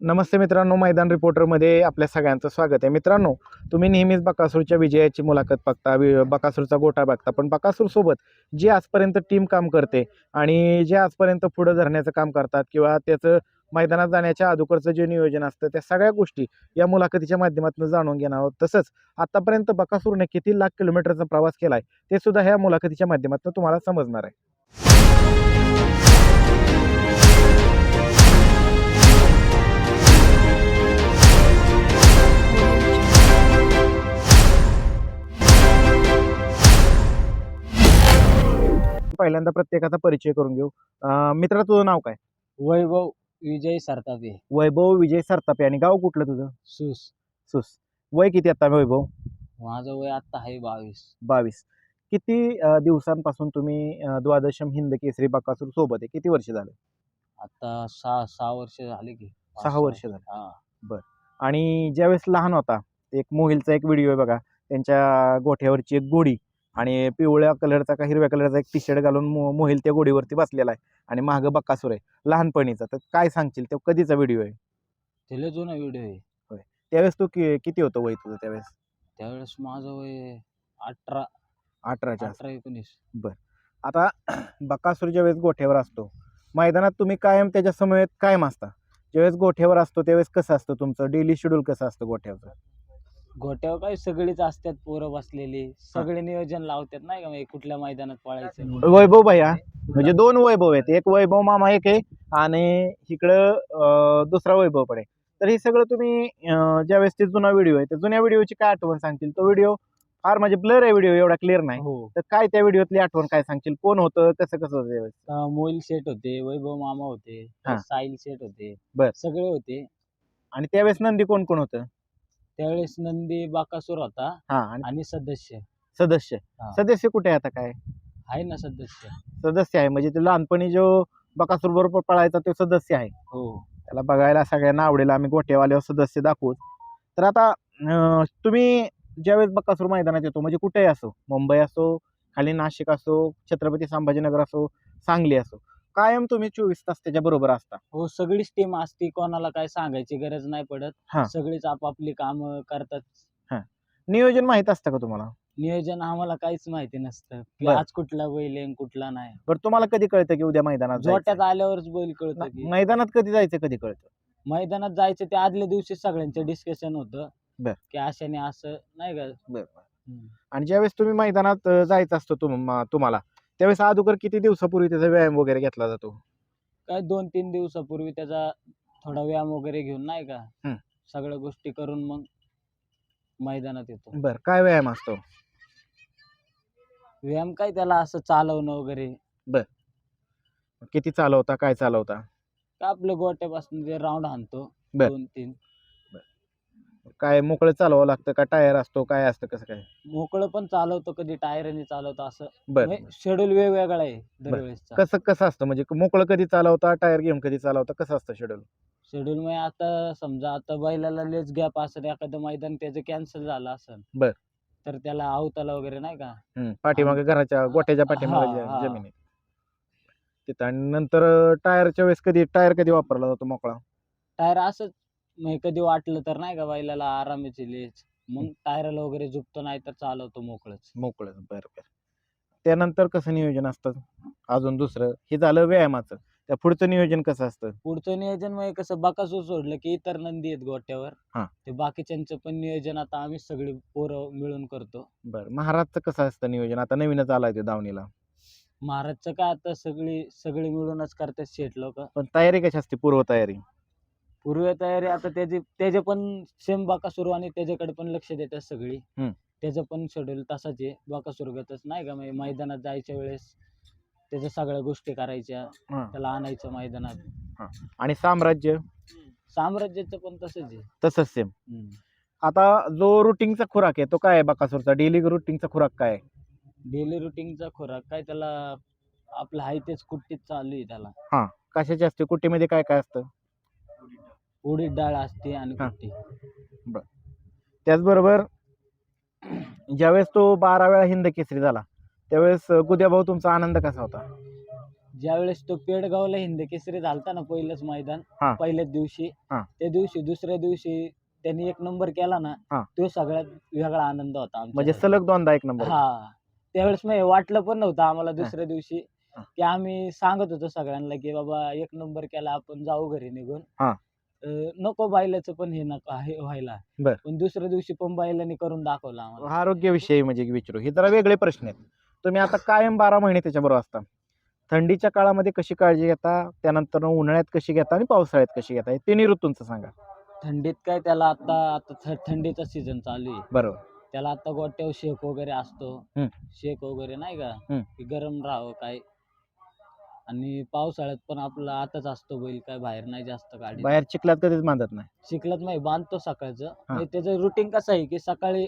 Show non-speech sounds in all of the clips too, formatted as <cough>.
नमस्ते मित्रांनो मैदान रिपोर्टरमध्ये आपल्या सगळ्यांचं स्वागत आहे. मित्रांनो तुम्ही नेहमीच बकासूरच्या विजयाची मुलाखत बघता वि बकासूरचा गोटा बघता पण बकासूरसोबत जी आजपर्यंत टीम काम करते आणि जे आजपर्यंत पुढं धरण्याचं काम करतात किंवा त्याचं मैदानात जाण्याच्या अगोदरचं जे नियोजन असतं त्या सगळ्या गोष्टी या मुलाखतीच्या माध्यमातून जाणून घेणार आहोत. तसंच आतापर्यंत बकासूरने किती लाख किलोमीटरचा प्रवास केला आहे ते सुद्धा ह्या मुलाखतीच्या माध्यमातून तुम्हाला समजणार आहे. पहिल्यांदा प्रत्येकाचा परिचय करून घेऊ. मित्रा तुझं नाव काय? वैभव विजय सरतापे. वैभव विजय सरतापे. आणि गाव कुठलं तुझं? सुस. सुस. वय किती आता वैभव? माझं वय आता आहे बावीस. बावीस. किती दिवसांपासून तुम्ही द्वादशम हिंद केसरी बकासूर सोबत आहे? किती वर्ष झाले? आता सहा सहा वर्ष झाले की. सहा वर्ष झाले. हा. आणि ज्यावेळेस लहान होता एक मोहिलचा एक व्हिडिओ आहे बघा. त्यांच्या गोठ्यावरची एक गोडी. आणि पिवळ्या कलरचा का हिरव्या कलरचा एक टी शर्ट घालून मो मोहिल त्या गोडीवरती बसलेला आहे. आणि मागं बक्कासूर आहे. लहानपणीचा. तर काय सांगशील? तो कधीचा व्हिडिओ आहे? त्याला जुना व्हिडिओ आहे. त्यावेळेस तू कि किती होतं वय तुझं त्यावेळेस? त्यावेळेस माझं वय अठरा. अठराच्या अठरा एकोणीस. आता <clears throat> बकासूर ज्यावेळेस गोठ्यावर असतो मैदानात तुम्ही कायम त्याच्या समवेत कायम असता? ज्यावेळेस गोठ्यावर असतो त्यावेळेस कसं असतं तुमचं? डेली शेड्यूल कसं असतं गोठ्यावरचं गोट्यावर काही सगळीच असतात पोरं बसलेली. सगळे नियोजन लावतात नाही का म्हणजे कुठल्या मैदानात पळायचं? वैभव भैया म्हणजे दोन वैभव आहेत. एक वैभव मामा एक आहे आणि इकडं अं, दुसरा वैभव पण आहे. तर हे सगळं तुम्ही अं, ज्यावेळेस ते जुना व्हिडिओ आहे त्या जुन्या व्हिडिओची काय आठवण सांगतील तो व्हिडिओ फार म्हणजे ब्लर आहे व्हिडिओ एवढा क्लिअर नाही. हो. तर काय त्या व्हिडिओतली आठवण काय सांगतील कोण होतं? कसं कसं होतं त्यावेळेस? अं, मोईल शेट होते वैभव मामा होते हा. साहिल शेट होते बर. सगळे होते. आणि त्यावेळेस नंदी कोण कोण होतं? त्यावेळेस नंदी बाकासूर होता हा आणि आणि सदस्य. सदस्य. हा. सदस्य कुठे आहे आता काय? आहे ना सदस्य. सदस्य आहे म्हणजे ते लहानपणी जो बकासूर बरोबर पळायचा तो सदस्य आहे. हो. त्याला बघायला सगळ्यांना आवडेल आम्ही गोठेवाल्यावर सदस्य दाखवू. तर आता अं, तुम्ही ज्यावेळेस बकासूर मैदानात येतो म्हणजे कुठेही असो मुंबई असो खाली नाशिक असो छत्रपती संभाजीनगर असो सांगली असो कायम तुम्ही चोवीस तास त्याच्या बरोबर असता. हो सगळीच टीम असती कोणाला काय सांगायची गरज नाही हा. पडत सगळीच आपापली काम करतात. नियोजन माहीत असतं का तुम्हाला? नियोजन आम्हाला काहीच माहिती नसतं. की बर. आज कुठला बैल आहे आणि कुठला नाही. बरं तुम्हाला कधी कळतं की उद्या मैदानात जोट्यात जायचं? आल्यावरच बैल कळतं की. मैदानात कधी जायचं कधी कळतं? मैदानात जायचं ते आदल्या दिवशी सगळ्यांचं डिस्कशन होतं. बर. की अशाने असं नाही का? बरं. आणि ज्यावेळेस तुम्ही मैदानात अं, जायचं असतं तुम तुम्हाला त्यावेळेस अगोदर किती दिवसापूर्वी त्याचा व्यायाम वगैरे घेतला जातो? काय दोन तीन दिवसापूर्वी त्याचा थोडा व्यायाम वगैरे घेऊन नाही का. सगळ्या गोष्टी करून मग मैदानात येतो. बरं काय व्यायाम असतो? व्यायाम काय त्याला असं चालवणं वगैरे. किती चालवता काय चालवता? आपलं गोट्यापासून ते राऊंड हाणतो. बर. दोन तीन. काय मोकळं चालवावं लागतं का टायर असतो काय असतं कसं काय? मोकळं पण चालवतो कधी टायरने चालवतो असं बरं शेड्यूल वेगवेगळा आहे दरवेळेसचा. कसं कसं असतं? म्हणजे मोकळं कधी चालवता टायर घेऊन कधी चालवता कसं असतं शेड्यूल शेड्यूल मध्ये आता समजा आता बैलाला लेच गॅप असेल एखादं मैदान त्याचं कॅन्सल झालं असेल बर. तर त्याला आवताला वगैरे नाही का? पाठीमागे घराच्या गोठ्याच्या हा, पाठीमागे हा. जमीन आहे तिथं आणि नंतर टायरच्या वेळेस कधी टायर कधी वापरला जातो मोकळा? टायर असंच म्हणजे कधी वाटलं तर नाही का बैलाला आरामाची लेच मग टायरला वगैरे झुकतो नाही तर चालवतो मोकळच. मोकळं बरं बरं. त्यानंतर कसं नियोजन असतं? अजून दुसरं? हे झालं व्यायामाचं. त्या पुढचं नियोजन कसं असतं? पुढचं नियोजन म्हणजे कसं बकासूर सोडलं की इतर नंदी आहेत गोट्यावर. हा. ते बाकीच्यांचं पण नियोजन आता आम्ही सगळी पोरं मिळून करतो. बरं महाराजचं कसं असतं नियोजन? आता नवीनच आलाय ते दावणीला. महाराजचं काय आता सगळी सगळी मिळूनच करतात शेट लोक. पण तयारी कशी असते? पूर्व तयारी पूर्व तयारी आता त्याची त्याचे पण सेम बाकासुरू आणि त्याच्याकडे पण लक्ष देतात सगळी. हम्म. त्याचं पण शेड्यूल तसाच आहे बाकासुरगतच नाही का? म्हणजे मैदानात जायच्या वेळेस त्याच्या सगळ्या गोष्टी करायच्या हा. त्याला आणायचं मैदानात. आणि साम्राज्य? साम्राज्याचं पण तसंच आहे. तसंच सेम हम्म. आता जो रुटीनचा खुराक आहे तो काय आहे बकासूरचा? डेली रुटीनचा खुराक काय आहे? डेली रुटीनचा खोराक काय? त्याला आपलं हाय तेच कुट्टीत चालू आहे त्याला. कशाची असते? कुट्टीमध्ये काय काय असतं? उडीद डाळ असते आणि हा. कुट्टी त्याचबरोबर ज्यावेळेस तो बारा वेळा हिंद केसरी झाला त्यावेळेस गुद्या भाऊ तुमचा आनंद कसा होता ज्यावेळेस तो पेडगावला हिंद केसरी झालता ना पहिलंच मैदान हा. पहिल्याच दिवशी हा. त्या दिवशी दुसऱ्या दिवशी त्यांनी एक नंबर केला ना हा. तो सगळ्यात वेगळा आनंद होता म्हणजे. सलग दोनदा एक नंबर हा त्यावेळेस मग हे वाटलं पण नव्हतं आम्हाला दुसऱ्या दिवशी हा. की आम्ही सांगत होतो सगळ्यांना की बाबा एक नंबर केला आपण जाऊ घरी निघून हा. नको बायलाचं पण हे नको हे व्हायला. बर. पण दुसऱ्या दिवशी पण बायलांनी करून दाखवलं आम्हाला. आरोग्याविषयी म्हणजे विचारू. हे जरा वेगळे प्रश्न आहेत. तुम्ही आता कायम बारा महिने त्याच्याबरोबर असता. थंडीच्या काळामध्ये कशी काळजी घेता? त्यानंतर उन्हाळ्यात कशी घेता आणि पावसाळ्यात कशी घेता? हे तिन्ही ऋतूंचं सांगा. थंडीत काय त्याला आता आता थ- थंडीचा सीझन चालू आहे. बरोबर. त्याला आता गोट्यावर शेक वगैरे असतो. हम्म. शेक वगैरे नाही का? हम्म. की गरम राहावं काय आणि पावसाळ्यात पण आपलं आताच असतो बैल काय बाहेर नाही जास्त गाडी बाहेर चिखलात कधीच बांधत नाही. शिकलत नाही बांधतो सकाळचं. त्याचं रुटीन कसं आहे की सकाळी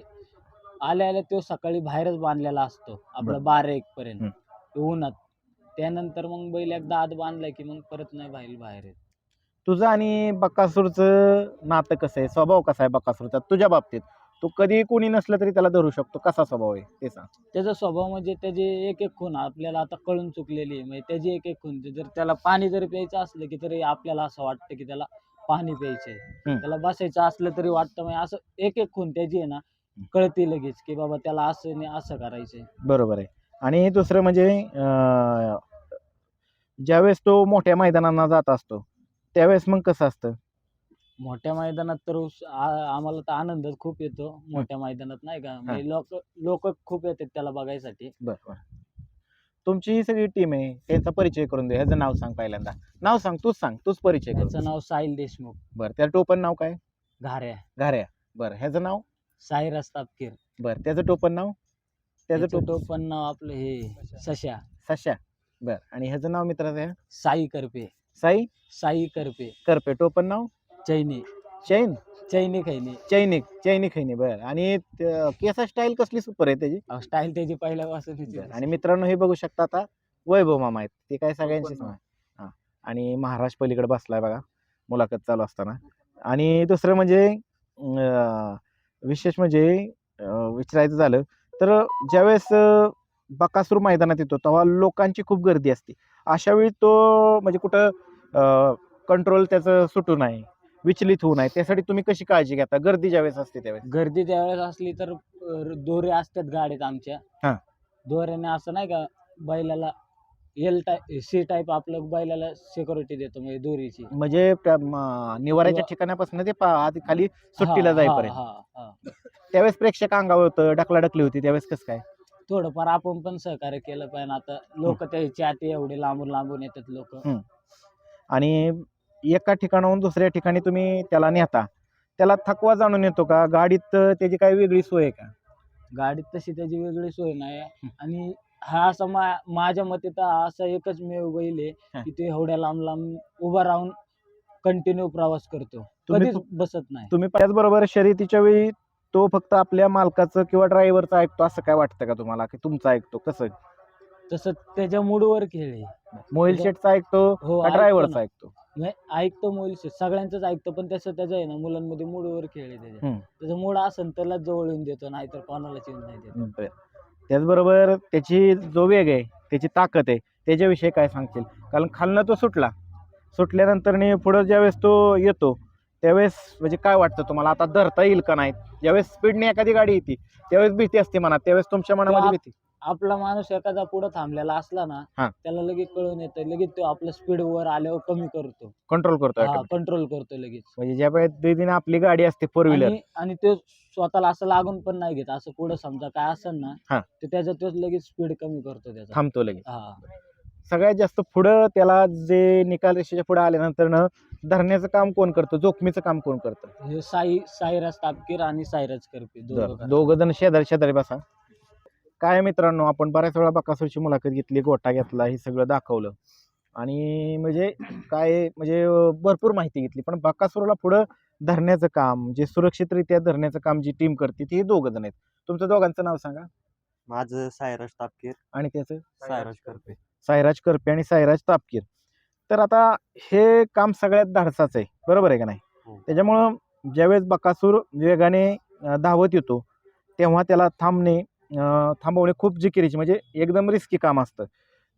आल्या आल्या तो सकाळी बाहेरच बांधलेला असतो. आपलं बारा. एक पर्यंत. उन्हात. त्यानंतर मग बैल एकदा आत बांधलाय की मग परत नाही बाहेर बाहेर येत. तुझं आणि बकासूरचं नातं कसं आहे? स्वभाव कसा आहे बकासूरचा? तुझ्या बाबतीत. तू कधी कोणी नसलं तरी त्याला धरू शकतो. कसा स्वभाव आहे? ते सांग. त्याचा स्वभाव म्हणजे त्याची एक एक खूण आपल्याला आता कळून चुकलेली आहे. म्हणजे त्याची एक एक खूण जर त्याला पाणी जरी प्यायचं असलं की तरी आपल्याला असं वाटतं की त्याला पाणी प्यायचंय. त्याला बसायचं असलं तरी वाटतं. म्हणजे असं एक एक खूण त्याची आहे ना कळते लगेच की बाबा त्याला असं नाही असं करायचंय. बरोबर आहे. आणि दुसरं म्हणजे अं, ज्यावेळेस तो मोठ्या मैदानांना जात असतो त्यावेळेस मग कसं असतं? मोठ्या मैदानात तर उस- आ- आम्हाला तर आनंदच खूप येतो. मोठ्या मैदानात नाही का? म्हणजे लोक लोक खूप येतात त्याला बघायसाठी. बरं तुमची ही सगळी टीम आहे त्यांचा परिचय करून दे ह्याचं नाव सांग पहिल्यांदा. नाव सांग तूच सांग तूच परिचय त्याचं कर नाव साहिल देशमुख. बरं त्या टोपण नाव काय? घाऱ्या. घाऱ्या. बरं ह्याचं नाव? साईराज तापकीर बरं त्याचं टोपण नाव? त्याचं त्याचं टोप टोपण नाव आपलं हे सशा सशा बरं आणि ह्याचं नाव मित्राचं आहे साई करपे. साई? साई करपे. करपे. टोपण नाव? चैनी। चैन? चैनी खैनी। चैनिक चैनी खैनी बरं. आणि त- केसा स्टाईल कसली सुपर आहे त्याची? स्टाईल त्याची पहिल्यापासून बरं. आणि मित्रांनो हे बघू शकता आता वैभव मामा आहेत. ते काय सगळ्यांचीच हां. आणि महाराज पलीकडे बसलाय बघा. मुलाखत चालू असताना. आणि दुसरं म्हणजे अं, विशेष म्हणजे अं, विचारायचं झालं तर ज्यावेळेस अं, बकासूर मैदानात येतो तेव्हा लोकांची खूप गर्दी असते. अशा वेळी तो म्हणजे कुठं कंट्रोल त्याचं सुटू नये विचलित होऊ नये. त्यासाठी तुम्ही कशी काळजी घेता? गर्दी ज्यावेळेस असते त्यावेळेस. गर्दी त्यावेळेस असली तर अं, दोरे असतात गाडीत आमच्या. हा. दोऱ्याने असं नाही का बैलाला एल टाईप सी टाईप आपलं बैलाला सिक्युरिटी देतो म्हणजे दोरीची. म्हणजे त्या, म, निवाऱ्याच्या ठिकाणापासून ते पा- आधी खाली सुट्टीला हा, जाईपर्यंत. हा, हा. त्यावेळेस प्रेक्षक अंगावर होतं डकलाडकली होती त्यावेळेस कसं काय? थोडंफार आपण पण सहकार्य केलं पाहिजे. आता लोक त्याच्या आती एवढे लांबून लांबून येतात लोक. आणि एका ठिकाणाहून दुसऱ्या ठिकाणी तुम्ही त्याला नेता. त्याला थकवा जाणून येतो का? गाडीत त्याची काही वेगळी सोय आहे का? गाडीत तशी त्याची वेगळी सोय नाही. आणि हा असा मा माझ्या मते तर असा एकच मेव बैल. आहे की तो एवढ्या लांब लांब उभा राहून कंटिन्यू प्रवास करतो. कधीच बसत नाही. तुम्ही त्याचबरोबर शर्यतीच्या वेळी तो फक्त आपल्या मालकाचं किंवा ड्रायव्हरचं ऐकतो असं काय वाटतं का तुम्हाला? की तुमचं ऐकतो? कसं? तसं त्याच्या मूडवर खेळ आहे. मोहिल शेटचा ऐकतो हो ड्रायव्हरचा. ऐकतो? नाही ऐकतो मोबाईल सगळ्यांचंच ऐकतो पण त्याचं त्याचं आहे ना मुलांमध्ये मूडवर खेळ आहे त्याच्या हम्म. त्याचा मूड असेल त्यालाच जवळ येऊन देतो नाहीतर कोणालाच येऊन नाही देत. बरं. त्याचबरोबर त्याची जो वेग आहे त्याची ताकद आहे त्याच्याविषयी काय सांगतील कारण खालनं तो सुटला. सुटल्यानंतर पुढं ज्यावेळेस तो येतो त्यावेळेस म्हणजे काय वाटतं तुम्हाला? आता धरता येईल का नाही? ज्यावेळेस स्पीडने एखादी गाडी येते त्यावेळेस भीती असते मनात त्यावेळेस तुमच्या मनामध्ये भीती? आपला माणूस एखादा पुढे थांबलेला असला ना हा. त्याला लगेच कळून येतं लगेच तो आपलं स्पीड वर आल्यावर कमी करतो. कंट्रोल करतो हा automatic. कंट्रोल करतो लगेच. म्हणजे ज्या वेळेस दीदीने आपली गाडी असते फोर व्हीलर आणि आणि तो स्वतःला असं लागून पण नाही घेत. असं पुढे समजा काय असेल हा. ना तर त्याचा तोच लगेच स्पीड कमी करतो त्याचा. थांबतो लगेच. हा. सगळ्यात जास्त पुढं त्याला जे निकाल रेषेच्या पुढे आल्यानंतर न धरण्याचं काम कोण करतं? जोखमीचं काम कोण करतं? हे साई साईराज तापकीर आणि साईराज करपे. दोघ जण शेजारी शेजारी बसा. काय मित्रांनो आपण बऱ्याच वेळा बकासूरची मुलाखत घेतली गोटा घेतला हे सगळं दाखवलं. आणि म्हणजे काय म्हणजे भरपूर माहिती घेतली. पण बकासूरला पुढं धरण्याचं काम जे सुरक्षितरित्या धरण्याचं काम जी टीम करते ती हे दोघं जण आहेत. तुमचं दोघांचं नाव सांगा. माझं सायराज तापकीर. आणि त्याचं? सायराज करपे. सायराज करपे आणि सायराज तापकीर. तर आता हे काम सगळ्यात धाडसाचं आहे. बरोबर आहे का नाही? हो. त्याच्यामुळं ज्यावेळेस बकासूर वेगाने धावत येतो तेव्हा त्याला थांबणे थांबवणे खूप जिकिरीची म्हणजे एकदम रिस्की काम असतं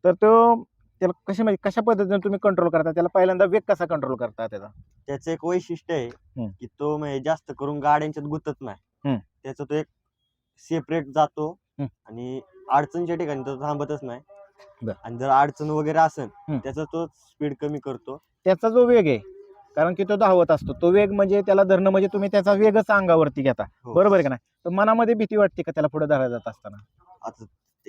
तर तो त्याला कशा म्हणजे कशा पद्धतीने तुम्ही कंट्रोल करता त्याला पहिल्यांदा वेग कसा कंट्रोल करता त्याचा त्याचं एक वैशिष्ट्य आहे. की तो म्हणजे जास्त करून गाड्यांच्यात गुतत नाही. त्याचा तो एक सेपरेट जातो. आणि अडचणच्या ठिकाणी तो थांबतच नाही. आणि जर अडचण वगैरे असेल. त्याचा तो स्पीड कमी करतो त्याचा जो वेग आहे कारण की तो धावत असतो. तो वेग म्हणजे त्याला धरणं म्हणजे तुम्ही त्याचा वेगच अंगावरती घेता. हो. बरोबर आहे का नाही? तर मनामध्ये भीती वाटते का त्याला पुढे धरायला जात असताना? आता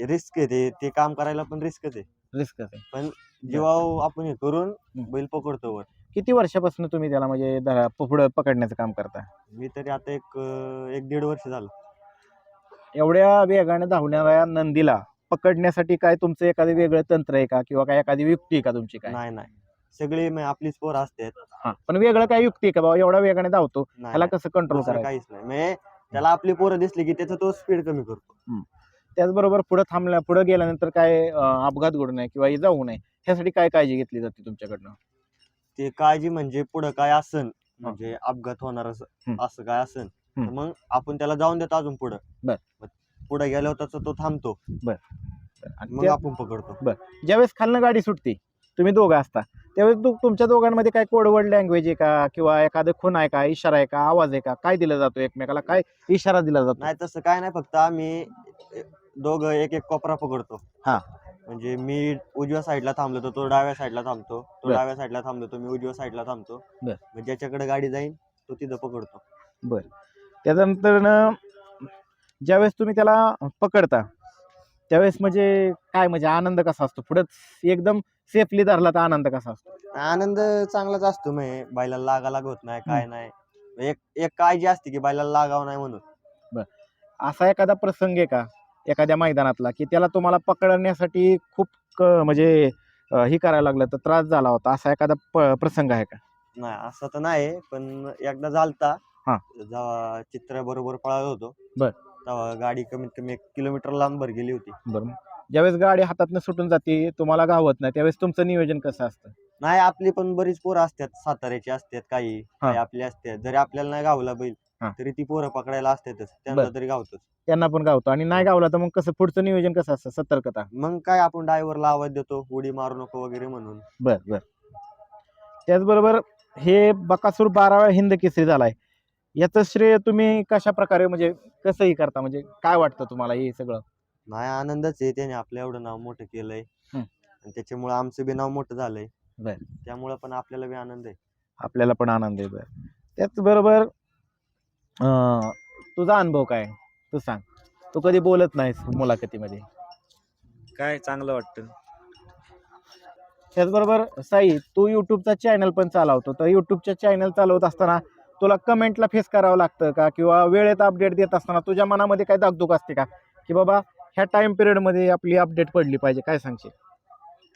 रिस्क आहे ते ते काम करायला पण रिस्कच आहे. रिस्क आहे. जेव्हा आपण हे करून हम्म. बैल पकडतो वर. किती वर्षापासून तुम्ही त्याला म्हणजे धरा- पुढं पकडण्याचं काम करता? मी तरी आता एक अं, एक दीड वर्ष झालं. एवढ्या वेगाने धावणाऱ्या नंदीला पकडण्यासाठी काय तुमचं एखादं वेगळं तंत्र आहे का? किंवा काय एखादी युक्ती आहे का तुमची काय? नाही नाही. सगळी आपलीच पोरं असतात हा पण वेगळं काय युक्ती आहे का बाबा? एवढा वेगाने धावतो नाही, त्याला. कसं कंट्रोल दुसरं करायचं? काहीच नाही. म्हणजे त्याला आपली पोरं दिसली की त्याचा तो स्पीड कमी करतो. त्याचबरोबर पुढे थांबल्या पुढे गेल्यानंतर काय अं, अपघात घडू नये किंवा जाऊ नये ह्यासाठी काय काळजी घेतली जाते तुमच्याकडनं? ते काळजी म्हणजे पुढं काय असन म्हणजे अपघात होणार असं हम्म. असं काय असन तर हम्म. मग आपण त्याला जाऊन देतो अजून पुढं. बर. मग पुढं गेल्यावर त्याचा तो थांबतो. आणि मग त्या- आपण पकडतो. ज्यावेळेस खालनं गाडी सुटते तुम्ही दोघं असता त्यावेळेस तु- तुमच्या दोघांमध्ये काय कोडवर्ड लँग्वेज आहे का? किंवा एखादं खून आहे का? इशारा आहे का? आवाज आहे का? काय दिला जातो एकमेकाला? काय इशारा दिला जातो? नाही तसं काय नाही. फक्त आम्ही दोघं एक एक कोपरा पकडतो. हा. म्हणजे मी उजव्या साईडला थांबलो तर तो डाव्या साईडला थांबतो. तो बर. डाव्या साईडला थांबलो तर मी उजव्या साईडला थांबतो. बर. मग ज्याच्याकडे गाडी जाईल तो तिथं पकडतो. त्याच्यानंतर न ज्यावेळेस तुम्ही त्याला पकडता त्यावेळेस म्हणजे काय? म्हणजे आनंद कसा असतो? पुढे एकदम सेफली धरला तर आनंद कसा असतो? आनंद चांगलाच असतो म्हणजे बैलाला लागा लागत नाही काय नाही. एक एक काळजी असते की बैलाला लागावं नाही म्हणून. असा एखादा प्रसंग आहे का? एखाद्या मैदानातला की त्याला तुम्हाला पकडण्यासाठी खूप क- म्हणजे अं, हे करायला लागलं तर त्रास झाला होता असा एखादा प- प्रसंग आहे का? नाही असं तर नाही पण एकदा झालता. हा. जेव्हा चित्र बरोबर पळालो होतो बर. तेव्हा गाडी कमीत कमी एक किलोमीटर लांबवर गेली होती. बरं. ज्यावेळेस गाडी हातातनं सुटून जाते तुम्हाला गावत नाही त्यावेळेस तुमचं नियोजन कसं असतं? नाही आपली पण बरीच पोरं असतात साताऱ्याची असतात काही काही आपली असतात. जरी आपल्याला नाही गावला बैल हा. तरी ती पोरं पकडायला असतातच त्यांना बर. तरी गावतोच त्यांना पण गावतो आणि नाही गावला तर मग कसं पुढचं नियोजन कसं असतं? सतर्कता. मग काय आपण ड्रायव्हरला आवाज देतो उडी मारू नको वगैरे म्हणून. बर बर. त्याचबरोबर हे बकासूर बारा वेळा हिंद केसरी झालाय. याचं श्रेय तुम्ही कशा प्रकारे म्हणजे कसंही करता म्हणजे काय वाटतं तुम्हाला हे सगळं? नाही आनंदच आहे त्याने आपलं एवढं नाव मोठं केलंय. हम्म. आणि त्याच्यामुळे आमचं बी नाव मोठं झालंय. बर. त्यामुळे पण आपल्याला बी आनंद आहे. आपल्याला पण आनंद आहे बरं. त्याचबरोबर अं, तुझा अनुभव काय? तू सांग. तू कधी बोलत नाहीस मुलाखतीमध्ये? काय चांगलं वाटतं? त्याचबरोबर साई तू युट्यूबचा चॅनल पण चालवतो. तर युट्यूबच्या चॅनल चालवत असताना तुला कमेंटला फेस करावं लागतं का? किंवा वेळेत अपडेट देत असताना तुझ्या मनामध्ये काय दागदुख असते का? की बाबा ह्या टाइम पिरियडमध्ये आपली अपडेट पडली पाहिजे काय सांगशील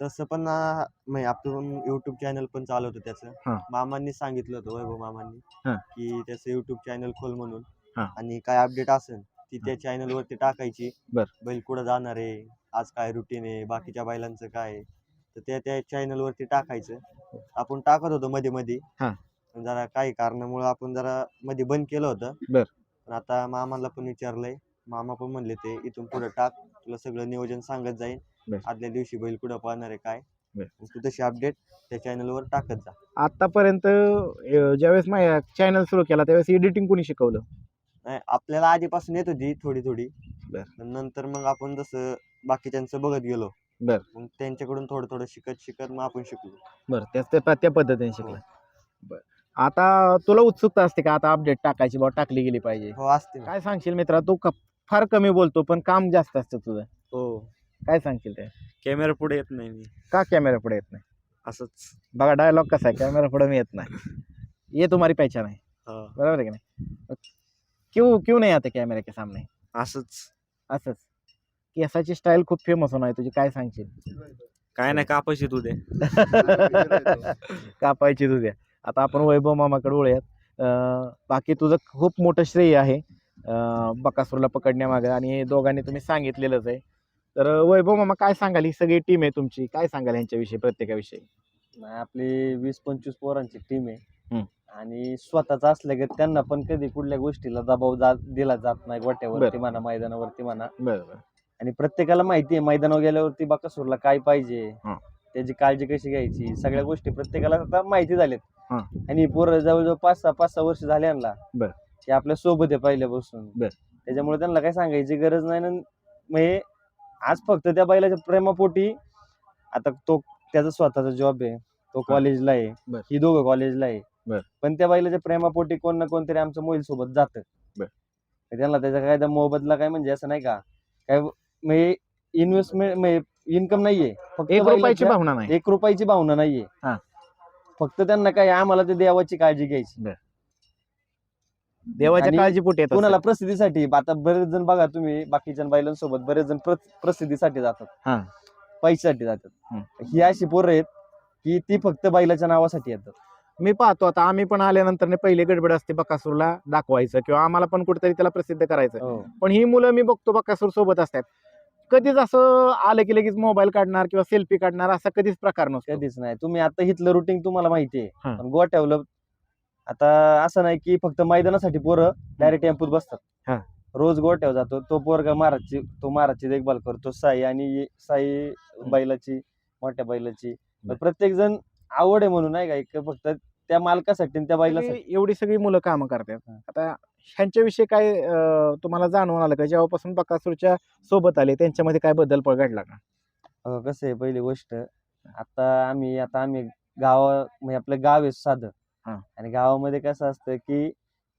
तसं पण म्हणजे आपण युट्यूब चॅनल पण चालवतो हा. त्याचं मामांनी सांगितलं होतं वैभव मामांनी हा. की त्याचं युट्यूब चॅनल खोल म्हणून हा. आणि काय अपडेट असेल ती त्या चॅनल वरती टाकायची बर. बैल कुठं जाणार आहे आज काय रुटीन आहे बाकीच्या बैलांचं काय आहे तर त्या त्या चॅनल वरती टाकायचं आपण टाकत होतो मध्ये मध्ये हा. पण जरा काही कारणामुळे आपण जरा मध्ये बंद केलं होतं बर. पण आता मामाला पण विचारलंय मामा पण म्हणले ते इथून पुढे टाक तुला सगळं नियोजन सांगत जाईल बर. आदल्या दिवशी बैल कुठं पळणार आहे काय? बर. मग तू तशी अपडेट त्या चॅनलवर टाकत जा. आतापर्यंत अं, ज्यावेळेस माझ्या चॅनल सुरू केला त्यावेळेस एडिटिंग कोणी शिकवलं? नाही आपल्याला आधीपासून येत होती थोडी थोडी. बर. पण नंतर मग आपण जसं बाकीच्यांचं बघत गेलो बर. मग त्यांच्याकडून थोडं थोडं शिकत शिकत मग आपण शिकलो. बरं त्याच त्या त्या पद्धतीने शिकलं. बरं. आता तुला उत्सुकता असते का? आता अपडेट टाकायची बाबा टाकली गेली पाहिजे. हो असते ना. काय सांगशील मित्रा? तू क- फार कमी बोलतो पण काम जास्त असतं तुझं. हो. काय सांगशील ते? कॅमेरा पुढे येत नाही मी. का कॅमेरा पुढे येत नाही? असंच. बघा डायलॉग कसा आहे. कॅमेरा पुढे मी येत नाही. ये तुम्हारी पहचान है हा, बरोबर आहे की नाही? क्यों क्यों नहीं आते कॅमेरे के सामने? असंच. असंच. केसाची स्टाईल खूप फेमस होणार आहे. तुझी काय सांगशील? काय नाही कापायची तू दे. कापायची तुझ्या आता आपण वैभव मामाकडे वळूयात. अं, बाकी तुझं खूप मोठं श्रेय आहे. बकासूरला पकडण्यामागं आणि हे दोघांनी तुम्ही सांगितलेलंच आहे. तर वैभव मामा काय सांगाल? ही सगळी टीम आहे तुमची. काय सांगाल यांच्याविषयी प्रत्येकाविषयी? नाही आपली वीस पंचवीस पोरांची टीम हम्म. आहे आणि स्वतःच असलं की त्यांना पण कधी कुठल्या गोष्टीला दबाव जा दिला जात नाही. गोट्यावरती बरं. म्हणा मैदानावरती म्हणा. बरोबर आणि प्रत्येकाला माहिती आहे मैदानावर गेल्यावरती बकासूरला काय पाहिजे. हं. त्याची काळजी कशी घ्यायची? सगळ्या गोष्टी प्रत्येकाला आता माहिती झाल्यात. हा. आणि पोरं जवळजवळ पाच सहा पाच सहा वर्ष झाले यांना. बर. ते आपल्यासोबत आहे पहिल्यापासून. बर. त्याच्यामुळे त्यांना काही सांगायची गरज नाही ना म्हणजे आज फक्त त्या बैलाच्या प्रेमापोटी आता तो त्याचा स्वतःचा जॉब आहे. तो कॉलेजला आहे. बर. ही दोघं कॉलेजला आहे. पण त्या बैलाच्या प्रेमापोटी कोण ना कोणतरी आमच्या मोबाईल सोबत जातं. बर. त्यांना त्याचा काय त्या मोबदला काय म्हणजे असं नाही का? काय म्हणजे इन्व्हेस्टमेंट म्हणजे इन्कम नाहीये. फक्त एक रुपयाची बैलाच्या- भावना नाही. एक रुपयाची भावना नाहीये. हा. फक्त त्यांना काय आम्हाला ते देवाची काळजी घ्यायची. देवाच्या आणि काळजी येत कोणाला प्रसिद्धीसाठी आता बरेच जण बघा तुम्ही बाकीच्या बैलांसोबत बरेच जण प्र- प्रसिद्धीसाठी हा. जातात पैशासाठी जातात. ही अशी पोरं आहेत की ती फक्त बैलाच्या नावासाठी येतात. मी पाहतो आता आम्ही पण आल्यानंतर पहिले गडबड असते बकासूरला दाखवायचं किंवा आम्हाला पण कुठेतरी त्याला प्रसिद्ध करायचं. पण ही मुलं मी बघतो बकासूर सोबत असतात. कधीच असं आलं की लगेच मोबाईल काढणार किंवा सेल्फी काढणार असा कधीच प्रकार नसतो. कधीच नाही. तुम्ही आता हिथलं रुटीन तुम्हाला माहिती हा. आहे पण गोट्यावलं आता असं नाही की फक्त मैदानासाठी पोरं डायरेक्ट टेम्पोत हा. बसतात रोज गोट्यावर जातो. तो पोरगा महाराजची तो महाराजची देखभाल करतो. साई आणि साई बैलाची मोठ्या बैलाची. प्रत्येक जण आवड आहे म्हणून नाही का? फक्त त्या मालकासाठी आणि त्या बैलासाठी. एवढी सगळी मुलं कामं करतात. आता ह्यांच्याविषयी काय तुम्हाला जाणवून आलं का? जेव्हापासून बकासूरच्या सोबत आले त्यांच्यामध्ये काय बदल घडला का? कसं आहे पहिली गोष्ट आता आम्ही आता आम्ही गावा म्हणजे आपलं गाव आहे साधं. हा. आणि गावामध्ये कसं असतं की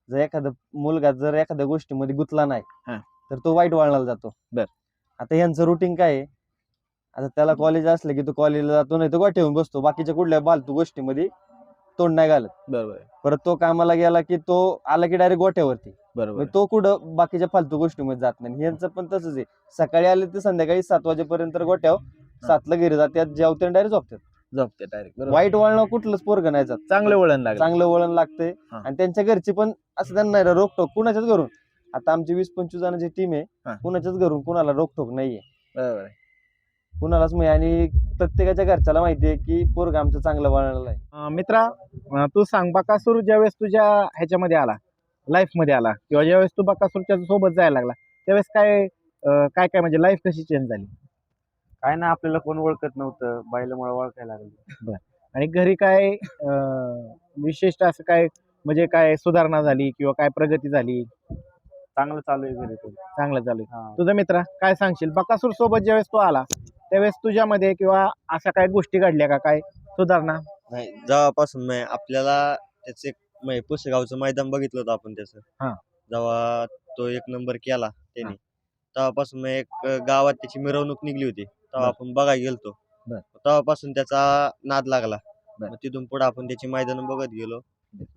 जर एखादा मुलगा जर एखाद्या गोष्टीमध्ये गुंतला नाही हा. तर तो वाईट वळणाला जातो. बर. आता यांचं रुटीन काय आहे? आता त्याला कॉलेज असलं की तो कॉलेजला जातो नाही तो गोठ्यावून बसतो. बाकीच्या कुठल्या फालतू गोष्टीमध्ये तोंड नाही घालत. बरोबर परत तो कामाला गेला की तो आला की डायरेक्ट गोठ्यावरती. बरोबर मग तो कुठं बाकीच्या फालतू गोष्टीमध्ये जात नाही. यांचं पण तसंच आहे. सकाळी आले ते संध्याकाळी सात वाजेपर्यंत गोठ्यावर सातला घरी जातात जेवते डायरेक्ट झोपतात. जपते डायरेक्ट वाईट वळण कुठलंच पोरग नाही जात. चांगलं वळण लागलं. चांगलं वळण लागते. हा. आणि त्यांच्या घरची पण असं त्यांना नाही रोकटोक कुणाच्याच घरून. आता आमची वीस पंचवीस जणांची टीम आहे. कुणाच्याच घरून कुणाला रोकटोक नाहीये. बरोबर आहे. कुणालाच नाही. आणि प्रत्येकाच्या घरच्याला माहितीये की पोरग आमचं चांगलं वळणाला आहे. अं, मित्रा अं, तू सांग बकासूर ज्यावेळेस तुझ्या ह्याच्यामध्ये आला लाईफमध्ये आला किंवा ज्यावेळेस तू बकासूरच्या सोबत जायला लागला त्यावेळेस काय अं, काय काय म्हणजे लाईफ कशी चेंज झाली? काय ना आपल्याला कोण ओळखत नव्हतं बैलामुळे ओळखायला लागलं. आणि घरी काय अं, विशिष्ट असं काय म्हणजे काय सुधारणा झाली किंवा काय प्रगती झाली? चांगलं चालू आहे घरी पण. चांगलं चालू आहे. हा. तुझा मित्र काय सांगशील? बकासूर सोबत ज्यावेळेस तू आला त्यावेळेस तुझ्यामध्ये किंवा अशा काय गोष्टी घडल्या का? काय सुधारणा? नाही जेव्हापासून मी आपल्याला त्याचे म्हणजे पुसेगावचं मैदान बघितलं होतं आपण त्याचं. हा. जेव्हा तो एक नंबर केला त्याने. तेव्हापासून मग एक गावात त्याची मिरवणूक निघली होती. तेव्हा. आपण बघायला गेलतो. बर. तेव्हापासून त्याचा नाद लागला. बर. मग तिथून पुढे आपण त्याची मैदान बघत गेलो.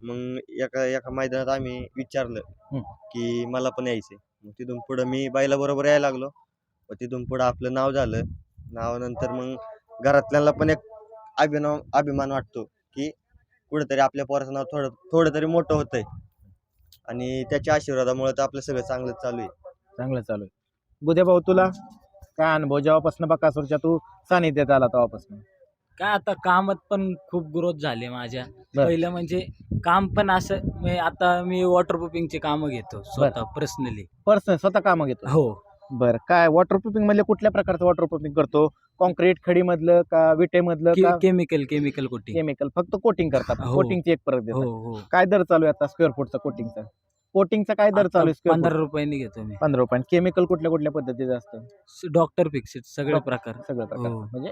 मग एका एका मैदानात आम्ही विचारलं. की मला पण यायचंय. मग तिथून पुढे मी बैला बरोबर यायला लागलो. मग तिथून पुढे आपलं नाव झालं. नावानंतर मग घरातल्यांना पण एक अभिनव अभिमान वाटतो की कुठेतरी आपल्या पोराचं नाव थोडं थोडं तरी मोठं होतंय. आणि त्याच्या आशीर्वादामुळे तर आपलं सगळं चांगलं चालू आहे. चांगलं चालू आहे. गुदे भाऊ तुला? काय अनुभव जेव्हापासून बकासूरच्या तू सानिध्यात आला तेव्हापासून. काय आता कामात पण खूप ग्रोथ झाली माझ्या. बर. पहिलं म्हणजे काम पण असं म्हणजे आता मी वॉटरप्रूफिंगचे कामं घेतो स्वतः पर्सनली पर्सनल स्वतः कामं घेतो? हो. बरं काय वॉटरप्रूफिंग मधले कुठल्या प्रकारचं वॉटरप्रूफिंग करतो? कॉन्क्रीट खडी मधलं का विटेमधलं का केमिकल केमिकल कोटिंग केमिकल फक्त कोटिंग करतात. हो. कोटिंगची एक परत हो देतात हो. काय दर चालू आहे आता स्क्वेअर फूटचा कोटिंगचा कोटिंगचा काय दर चालू आहे पंधरा रुपयांनी घेतो मी. पंधरा रुपये केमिकल कुठल्या कुठल्या पद्धतीचं असतं? डॉक्टर फिक्स सगळे प्रकार. सगळं प्रकार. हो. म्हणजे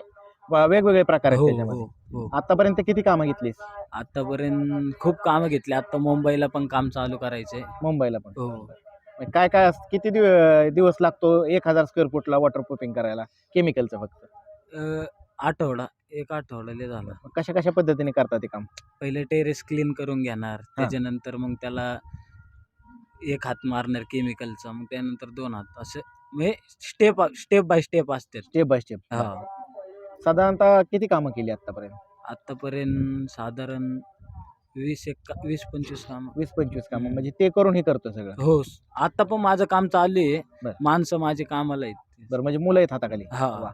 व- वेगवेगळे प्रकार आहेत हो त्याच्यामध्ये. हो हो. आतापर्यंत किती कामं घेतलीस? आतापर्यंत खूप कामं घेतली. आता मुंबईला पण काम चालू करायचंय. मुंबईला पण. हो. म्हणजे काय काय असतं किती दिव- दिवस लागतो एक हजार स्क्वेअर फूटला वॉटरप्रूफिंग करायला? केमिकलचं फक्त. अं, आठवडा. एक आठवडा लय झाला. मग कशा कशा पद्धतीने करतात ते काम? पहिले टेरेस क्लीन करून घेणार. त्याच्यानंतर मग त्याला एक हात मारणार केमिकलचा मग त्यानंतर दोन हात असं म्हणजे स्टेप स्टेप बाय स्टेप असते स्टेप बाय स्टेप हा. साधारणतः किती कामं केली आतापर्यंत आतापर्यंत साधारण वीस एक वीस पंचवीस काम. वीस पंचवीस कामं. म्हणजे ते करून हे करतो सगळं? हो. आता पण माझं काम चालू आहे. बर. माणसं माझे कामाला आहेत. बरं म्हणजे मुलं आहेत हाताखाली? हा. वा.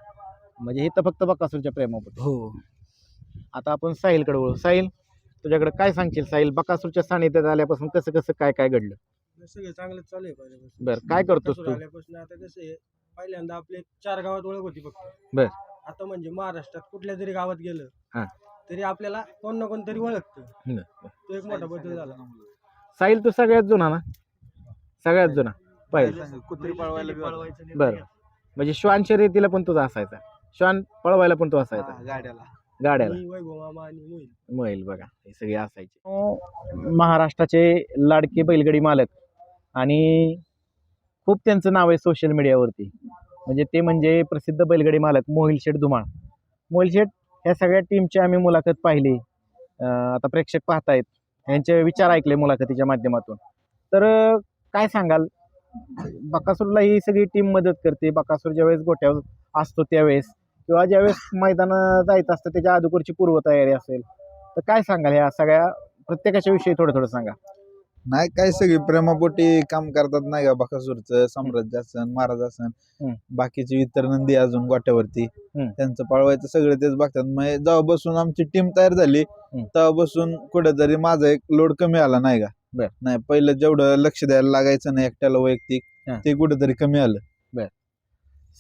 म्हणजे हे तर फक्त बकासूरच्या प्रेमापोटी हो. आता आपण साहिलकडे वळू. साहिल तुझ्याकडे काय सांगशील? साहिल बकासूरच्या सानिध्यात आल्यापासून कसं कसं काय काय घडलं? सगळं चांगलं चालू आहे पहिल्यापासून. बरं काय करतोस तू? आल्यापासून आता कसं आहे पहिल्यांदा आपले चार गावात ओळख होती फक्त. बर. आता म्हणजे महाराष्ट्रात कुठल्या जरी गावात हा. गेलं तरी आपल्याला कोण ना कोण तरी ओळखतं. तो एक मोठा बदल झाला. साहिल तू सगळ्यात जुना ना? सगळ्यात जुना पहिला. कुत्री पळवायला बरं. म्हणजे श्वान शर्यतीला पण तुझा असायचा. श्वान पळवायला पण तो असायचा. गाड्याला. गाड्याला. मी, वैभव मामा आणि मोहित मैल बघा हे सगळे असायचे. महाराष्ट्राचे लाडके बैलगाडी मालक. आणि खूप त्यांचं नाव आहे सोशल मीडियावरती म्हणजे ते म्हणजे प्रसिद्ध बैलगाडी मालक मोहिल शेठ धुमाळ. मोहिल शेठ ह्या सगळ्या टीमची आम्ही मुलाखत पाहिली. आता प्रेक्षक पाहतायत. यांचे विचार ऐकले मुलाखतीच्या माध्यमातून. तर काय सांगाल? बकासूरला ही सगळी टीम मदत करते. बकासूर ज्यावेळेस गोट्यावर असतो त्यावेळेस किंवा ज्यावेळेस मैदान जायचं असतं त्याच्या अगोदरची पूर्वतयारी असेल. तर काय सांगाल? ह्या सगळ्या प्रत्येकाच्या विषयी थोडं थोडं सांगा. नाही काय सगळी प्रेमापोटी काम करतात नाही का बकासूरचं साम्राज्य असन महाराज असन हम्म. बाकीचे इतर नंदी अजून गोट्यावरती. त्यांचं पळवायचं सगळं तेच बघतात मग जेव्हा बसून आमची टीम तयार झाली तेव्हा बसून कुठेतरी माझा एक लोड कमी आला नाही का. नाही पहिलं जेवढं लक्ष द्यायला लागायचं नाही एकट्याला वैयक्तिक हा. ते कुठेतरी कमी आलं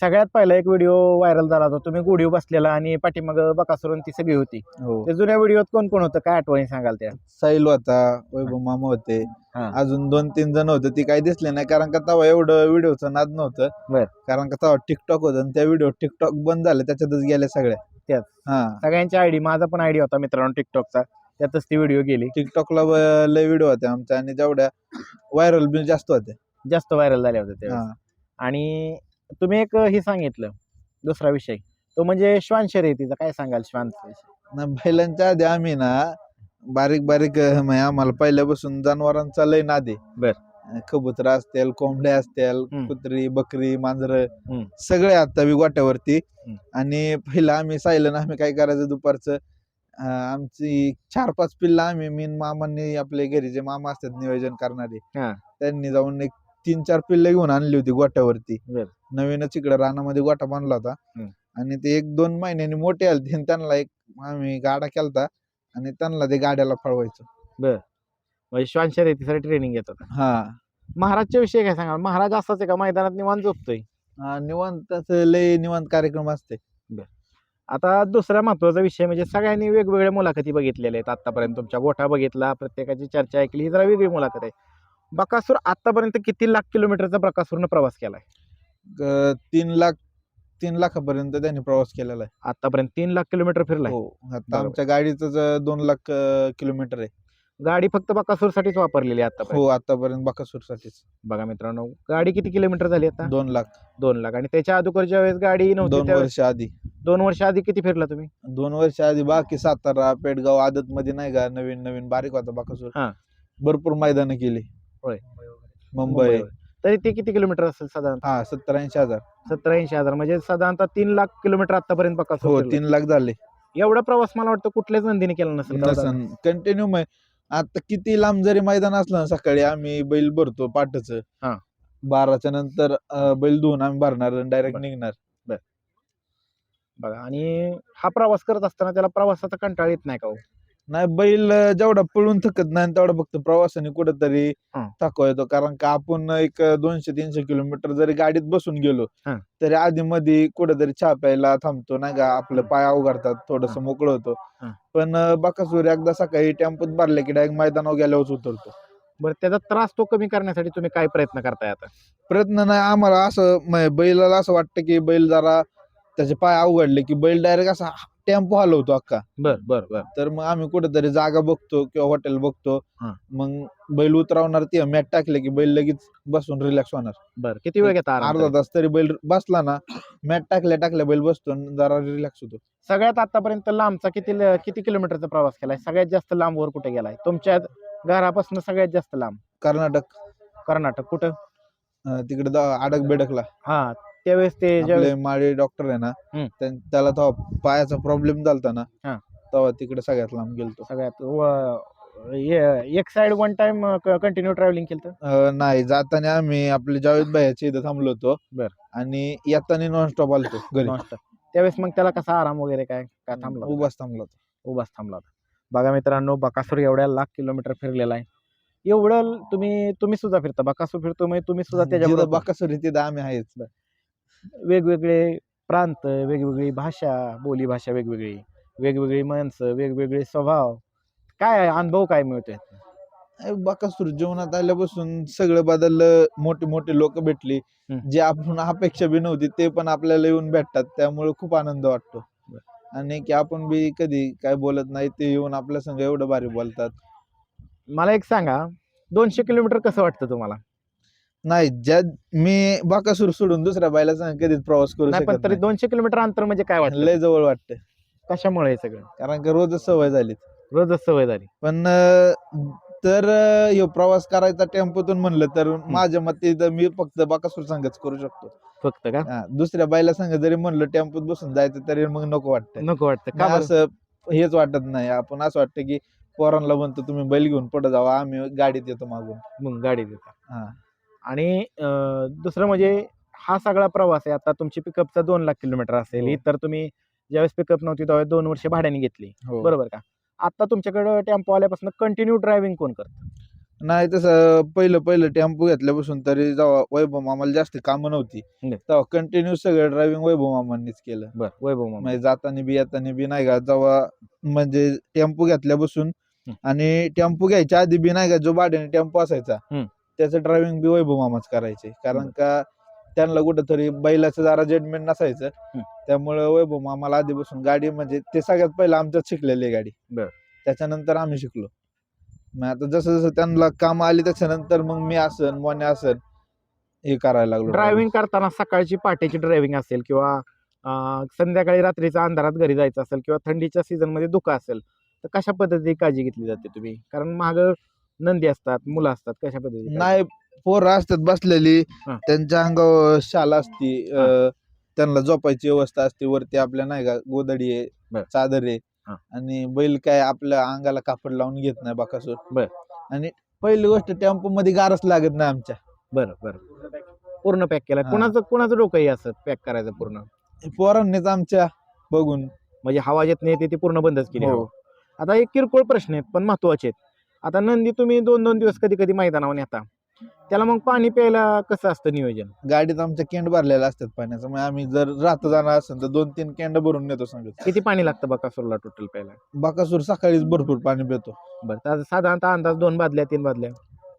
सगळ्यात पहिला एक व्हिडिओ व्हायरल झाला होता. तुम्ही गोडीव बसलेला आणि पाठीमाग बकासूरून ती सगळी होती. हो. त्या जुन्या व्हिडिओत कोण कोण होतं? काय आठवणी सांगाल त्या? साहिल होता वैभव मामा होते. हा. अजून दोन तीन जण होते. ती काही दिसले नाही कारण का तेव्हा एवढं व्हिडिओचं नाद नव्हतं. बर. कारण का तेव्हा टिकटॉक होतं आणि त्या व्हिडिओ टिकटॉक बंद झाले त्याच्यातच गेल्या सगळ्या. त्यात. हा. सगळ्यांची आयडी माझा पण आयडी होता मित्रांनो टिकटॉकचा त्यातच ती व्हिडिओ गेली. टिकटॉकला ब- लय व्हिडिओ होते आमच्या आणि जेवढ्या व्हायरल बी जास्त होते जास्त व्हायरल झाल्या होत्या त्यावेळेस. हा. आणि तुम्ही एक हे सांगितलं दुसरा विषय तो म्हणजे श्वान शर्यतीचा काय सांगाल श्वान ना बैलांच्या आधी आम्ही ना बारीक बारीक म्हणजे आम्हाला पहिल्यापासून जनावरांचा लय नाद बर. कबुतरं असतील कोंबड्या असतील हम्म. कुत्री बकरी मांजर हम्म. सगळे आता बी गोट्यावरती हम्म. आणि पहिलं आम्ही सायलन आम्ही काय करायचं दुपारचं अं, आमची चार पाच पिल्ला आम्ही मीन मामांनी आपले घरी जे मामा असतात नियोजन करणारे हा. त्यांनी जाऊन एक तीन चार पिल्ले घेऊन आणली होती गोट्यावरती बर. नवीनच इकडे रानामध्ये गोटा बांधला होता. हम्म. आणि ते एक दोन महिन्यांनी मोठे आले आणि त्यांना एक आम्ही गाडा केलता आणि त्यांना ते गाड्याला पळवायचं म्हणजे श्वान शर्यतीसाठी ट्रेनिंग घेत होता हा. महाराजच्या विषयी काय सांगाल? महाराज असाच आहे का मैदानात निवांत झोपतोय. हा, निवांत त्याचं लय निवांत कार्यक्रम असते आता दुसरा महत्त्वाचा विषय म्हणजे सगळ्यांनी वेगवेगळ्या मुलाखती बघितलेल्या आहेत. आतापर्यंत तुमच्या गोठा बघितला प्रत्येकाची चर्चा ऐकली ही जरा वेगळी मुलाखत आहे. बकासूर आतापर्यंत किती लाख किलोमीटरचा बकासूरनं प्रवास केलाय? तीन लाख तीन लाखापर्यंत त्यांनी प्रवास केलेला आहे. आतापर्यंत तीन लाख किलोमीटर फिरलाय. हो आता बरोबर. आमच्या गाडीच दोन लाख अं, किलोमीटर आहे. गाडी फक्त बकासूरसाठीच वापरलेली आहे आतापर्यंत. हो आतापर्यंत बकासूर साठीच बघा मित्रांनो गाडी किती किलोमीटर झाली आता? दोन लाख. दोन लाख. आणि त्याच्या अगोदरच्या वेळेस गाडी नव्हती दोन त्यावेळेस वर्ष आधी. दोन वर्ष आधी किती फिरला तुम्ही? दोन वर्ष आधी बाकी सातारा पेडगाव आदत मध्ये नाही का नवीन नवीन बारीक होता बकासूर. हा. भरपूर मैदान केली. होय. मुंबई. मुंबईवर. तरी ते किती किलोमीटर असेल साधारण? हा सत्तर ऐंशी हजार. सत्तर ऐंशी हजार. म्हणजे साधारणतः तीन लाख किलोमीटर आतापर्यंत बकासूर हो. तीन लाख झाले. एवढा प्रवास मला वाटतं कुठल्याच नंदीने केला नसेल कंटिन्यू आता किती लांब जरी मैदान असलं ना सकाळी आम्ही बैल भरतो पाठच. हा. बाराच्या नंतर अं, बैल धुवून आम्ही भरणार डायरेक्ट निघणार. बघा आणि हा प्रवास करत असताना त्याला प्रवासाचा कंटाळ येत नाही का हो? नाही बैल जेवढा पळून थकत नाही तेवढा फक्त प्रवासाने कुठेतरी. थकवा येतो कारण का आपण एक दोनशे तीनशे किलोमीटर जरी गाडीत बसून गेलो. तरी आधी मध्ये कुठेतरी चहा प्यायला थांबतो नाही का आपलं पाय अवघडतात थोडस. मोकळं होतो. पण बकासूर एकदा सकाळी टेम्पोत भरले की डायरेक्ट मैदानावर गेल्यावर उतरतो बरं त्याचा त्रास तो कमी करण्यासाठी तुम्ही काय प्रयत्न करताय आता प्रयत्न नाही आम्हाला असं म- बैलाला असं वाटतं की बैल जरा त्याचे पाय अवघडले की बैल डायरेक्ट असा टेम्पो हलवतो अख्खा बर बर बर. तर मग आम्ही कुठेतरी जागा बघतो किंवा हॉटेल बघतो. हा. मग बैल उतरवणार ते मॅट टाकले की बैल लगेच बसून रिलॅक्स होणार. बर किती वेळ घेता आराम अर्धा करायला? तास तरी बैल बसला ना मॅट टाकल्या टाकल्या बैल बसतो आणि जरा रिलॅक्स होतो. सगळ्यात आतापर्यंत लांबचा किती ल- किती किलोमीटरचा प्रवास केलाय? सगळ्यात जास्त लांबवर कुठे गेलाय? तुमच्या घरापासून सगळ्यात जास्त लांब? कर्नाटक. कर्नाटक कुठं? अं, तिकडे द- अडक बेडकला. हा. त्यावेळेस ते ज्यावेळेस आपले माळी डॉक्टर आहे ना हम्म. त्यां- त्याला तेव्हा पायाचा प्रॉब्लेम झालता ना हा. तेव्हा तिकडे सगळ्यात लांब गेलतो. सगळ्यात व- एक side one time continue travelling केलं अं, नाही जाताना आम्ही आपले जावेद भाईच्या इथं थांबलो होतो. बर. आणि येताना नॉनस्टॉप आलतो घरी. नॉनस्टॉप त्यावेळेस मग त्याला कसा आराम वगैरे काय काय थांबला होता? उभाच थांबलो होतो. उभाच थांबला होता. बघा मित्रांनो बकासूर एवढ्या लाख किलोमीटर फिरलेला आहे. एवढं तुम्ही तुम्ही सुद्धा फिरता. बकासूर फिरतो म्हणजे तुम्ही सुद्धा जिथं त्याच्याबरोबर बाकासुरी तिथं आम्ही आहेच. वेगवेगळे प्रांत वेगवेगळी भाषा बोलीभाषा वेगवेगळी वेगवेगळी माणसं वेगवेगळे स्वभाव काय? अनुभव काय मिळतोय बकासूर जीवनात आल्यापासून सगळं बदललं मोठे मोठे लोक भेटली. जे आपण अपेक्षा बी नव्हती ते पण आपल्याला येऊन भेटतात त्यामुळे खूप आनंद वाटतो. आणि की आपण बी कधी काय बोलत नाही ते येऊन आपल्या संग एवढं भारी बोलतात मला एक सांगा दोनशे किलोमीटर कसं वाटतं तुम्हाला नाही ज्या मी बाकासूर सोडून दुसऱ्या बायला सांग कधीच प्रवास करू नाही पण शकत तरी नाही. दोनशे किलोमीटर अंतर म्हणजे काय वाटतं? लय जवळ वाटतं कशामुळे हे सगळं? कारण की रोजच सवय झाली रोजच सवय झाली. पण अं, तर अं, ह्यो प्रवास करायचा टेम्पोतून म्हणलं तर माझ्या मते तर मी फक्त बाकासूर संघच करू शकतो. फक्त का? हा, दुसऱ्या बायला संग जरी म्हणलं टेम्पोत बसून जायचं तरी मग नको वाटतं नको वाटतं. का बरं? असं हेच वाटत नाही. आपण असं वाटतं की पोरांना म्हणतो तुम्ही बैल घेऊन पुढे जावा आम्ही गाडीत येतो मागून. मग गाडी देता हा. आणि दुसरं म्हणजे हा सगळा प्रवास आहे आता तुमची पिकअपचा दोन लाख किलोमीटर असेल हो. इतर तुम्ही ज्यावेळेस पिकअप नव्हती त्यावेळेस दोन वर्ष भाड्याने घेतली हो. बरोबर का आता तुमच्याकडे टेम्पो आल्यापासून कंटिन्यू ड्रायव्हिंग कोण करतं नाही तसं पहिलं पहिलं टेम्पो घेतल्यापासून तरी जेव्हा वैभव मामाला जास्त कामं नव्हती हम्म. तेव्हा कंटिन्यू सगळं ड्रायव्हिंग वैभव मामांनीच केलं बरं वैभव मामा म्हणजे जाताना बी येताना बी नाही का जेव्हा म्हणजे टेम्पो घेतल्यापासून हम्म. आणि टेम्पो घ्यायच्या आधी बी नाही का जो भाड्याने टेम्पो असायचा हम्म. त्याचं ड्रायव्हिंग बी वैभव मामाच करायचे कारण का त्यांना कुठंतरी बैलाचं जरा जजमेंट नसायचं. त्यामुळं वैभव मामाला आधीपासून गाडी म्हणजे ते सगळ्यात पहिलं आमच्यात शिकलेली गाडी. बरं. त्याच्यानंतर आम्ही शिकलो. मग आता जसं जसं त्यांना काम आली त्याच्यानंतर मग मी असन मोने असन हे करायला लागलो. ड्रायव्हिंग करताना सकाळची पहाटेची ड्रायव्हिंग असेल किंवा संध्याकाळी रात्रीचा अंधारात घरी जायचं असेल किंवा थंडीच्या सीझनमध्ये धुकं असेल तर कशा पद्धतीने काळजी घेतली जाते तुम्ही? कारण माग नंदी असतात मुलं असतात कशा पद्धतीने नाही पोरं असतात बसलेली हा. त्यांच्या अंगावर शाल असती हा. अं, त्यांना झोपायची व्यवस्था असते वरती आपल्या नाही का गोदडी आहे. चादर आहे हा. आणि बैल काय आपल्या अंगाला कापड लावून घेत नाही बाकासूर बर. आणि पहिली गोष्ट टेम्पो मध्ये गारच लागत नाही आमच्या बरं बरं पूर्ण पॅक केला हा. कुणाचं कुणाचं डोकं हे असं पॅक करायचं पूर्ण पोरांनीच आमच्या बघून म्हणजे हवा येत नाही ते ती पूर्ण बंदच केली हो. हवा. आता एक किरकोळ प्रश्न आहेत पण महत्त्वाचे आहेत आता नंदी तुम्ही दोन दोन दिवस कधी कधी मैदानावर नेता. त्याला मग पाणी प्यायला कसं असतं नियोजन? गाडीत आमच्या केंड भरलेल्या असतात पाण्याचं. मग आम्ही जर राहत जाणार असेल तर दोन तीन केंड भरून नेतो सांगत. किती पाणी लागतं बकासूरला टोटल प्यायला? बाकासूर सकाळीच भरपूर पाणी पितो. बरं तर साधारणतः अंदाज दोन बादल्या तीन बादल्या.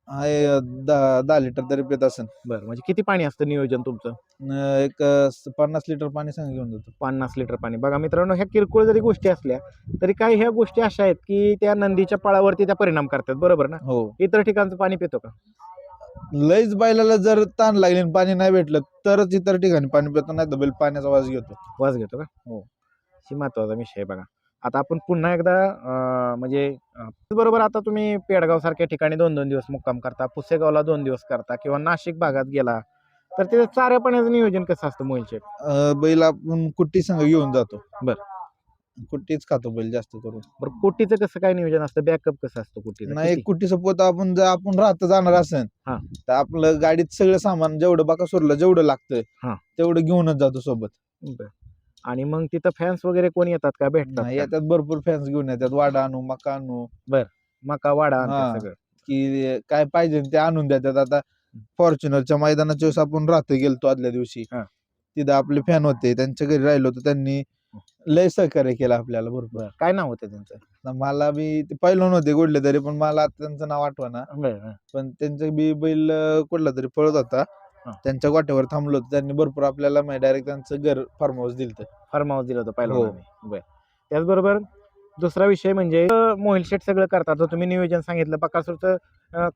आहे दहा दहा लिटर तरी पित असेल. बरं म्हणजे किती पाणी असतं नियोजन तुमचं? एक स- पन्नास लिटर पाणी सांग घेऊन जातो. पन्नास लिटर पाणी. बघा मित्रांनो ह्या किरकोळ जरी गोष्टी असल्या तरी काही ह्या गोष्टी अशा आहेत की त्या नंदीच्या पळावरती त्या परिणाम करतात. बरोबर ना? हो. इतर ठिकाणचं पाणी पितो का? लईच बैलाला जर ताण लागली आणि पाणी नाही भेटलं तरच इतर ठिकाणी पाणी पितो नाही तर बैल पाण्याचा वास घेतो. वास घेतो का? हो. ही महत्त्वाचा विषय आहे बघा. आता आपण पुन्हा एकदा म्हणजे बरोबर आता तुम्ही पेडगाव सारख्या ठिकाणी दोन दोन दिवस मुक्काम करता पुसेगावला दोन दिवस करता किंवा नाशिक भागात गेला तर ते चाऱ्या पाण्याचं नियोजन कसं असतं मोहिलचे बैल आपण कुट्टी संग घेऊन जातो बर. कुट्टीच खातो बैल जास्त करून बरं कोटीचं कसं काय नियोजन असतं बॅकअप कसं असतं कोटीचं नाही? कुट्टीचं पोत आपण जर आपण राहत जाणार असेल हा. तर आपलं गाडीत सगळं सामान जेवढं बाकासूरला जेवढं लागतंय हा. तेवढं घेऊनच जातो सोबत बरं. आणि मग तिथं फॅन्स वगैरे कोण येतात का भेटतात नाही का? येतात भरपूर फॅन्स घेऊन येतात वाडा आणू मका आणू मका वाडा हा. सगळं की काय पाहिजे ते आणून देतात आता फॉर्च्युनरच्या मैदानाच्या वेळेस आपण राहतो गेलतो आदल्या दिवशी हा. तिथं आपले फॅन होते त्यांच्या घरी राहिलो होतो त्यांनी लय सहकार्य केलं आपल्याला भरपूर बरं. काय नाव होतं त्यांचं आता मला बी ते पहिलं नव्हते कुठले तरी पण मला आता त्यांचं नाव आठवना बरं, बरं. पण त्यांचं बी बैल अं, कुठला तरी पळत होता. त्यांच्या गोट्यावर थांबलो होतो. त्यांनी भरपूर आपल्याला डायरेक्ट त्यांचं घर फार्म हाऊस दिलं फार्म हाऊस दिलं होतं हो. पहिला बर. त्याचबरोबर दुसरा विषय म्हणजे मोहिल शेट सगळं करतात. तुम्ही नियोजन सांगितलं बकासूरचं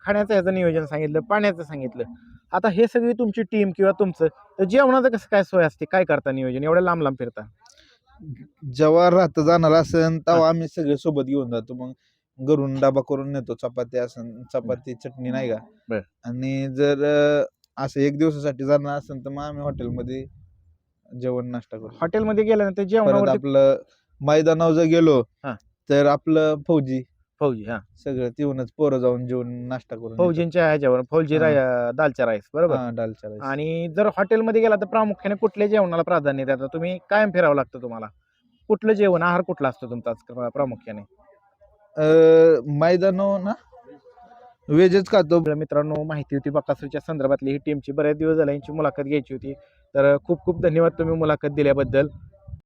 खाण्याचं ह्याचं नियोजन सांगितलं पाण्याचं सांगितलं. आता हे सगळी तुमची टीम किंवा तुमचं तर जेवणाचं कसं काय सोय असते? काय करता नियोजन? एवढ्या लांब लांब फिरता. जेव्हा राहत जाणार असेल तेव्हा आम्ही सगळे सोबत घेऊन जातो. मग घरून डबा करून नेतो. चपाती असेल चपाती चटणी नाही. का? आणि जर असं एक दिवसासाठी जाणार असेल तर मग आम्ही हॉटेलमध्ये जेवण नाश्ता करतो हॉटेलमध्ये गेल्यानंतर परत जेवणावरती आपलं मैदानावर जर गेलो हा. तर आपलं फौजी फौजी हा सगळं तिथूनच पोरं जाऊन जेवण नाश्ता करून येतात. फौजींच्या ह्याच्यावर फौजी हा. राय- दालचा राईस बरोबर हा, दालचा rice. आणि जर हॉटेलमध्ये गेला तर प्रामुख्याने कुठल्या जेवणाला प्राधान्य देता तुम्ही कायम फिरावं लागतं तुम्हाला कुठलं जेवण आहार कुठला असतो तुमचा प्रा- प्रामुख्याने अं, मैदानावर ना वेजच खातो. मित्रांनो माहिती होती बकासूरच्या संदर्भातली. ही टीमची बऱ्याच दिवस झाला यांची मुलाखत घ्यायची होती. तर खूप खूप धन्यवाद तुम्ही मुलाखत दिल्याबद्दल.